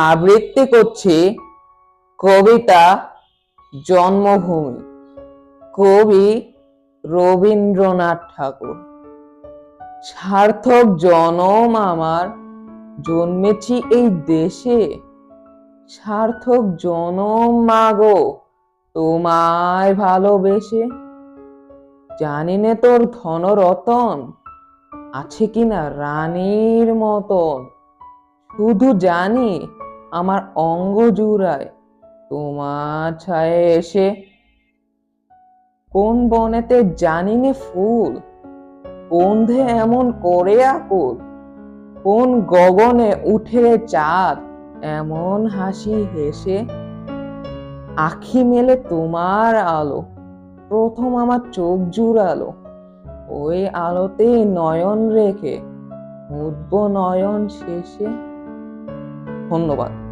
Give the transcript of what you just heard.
আবৃত্তি করছি কবিতা জন্মভূমি। কবি রবীন্দ্রনাথ ঠাকুর। সার্থক জনম আমার জন্মেছি এই দেশে। সার্থক জনম মাগো তোমায় ভালোবেসে। জানি নে তোর ধনরতন, আছে কিনা রানীর মতন। শুধু জানি আমার অঙ্গ জুড়ায় তোমার ছায়ে এসে। কোন বনেতে জানি নে ফুল? কোন ধে এমন করে আকুল? কোন গগনে উঠে চাঁদ? এমন হাসি হেসে। আখি মেলে তোমার আলো, প্রথম আমার চোখ জুড়ালো। ওই আলোতে নয়ন রেখে, উঠব নয়ন শেষে। ধন্যবাদ।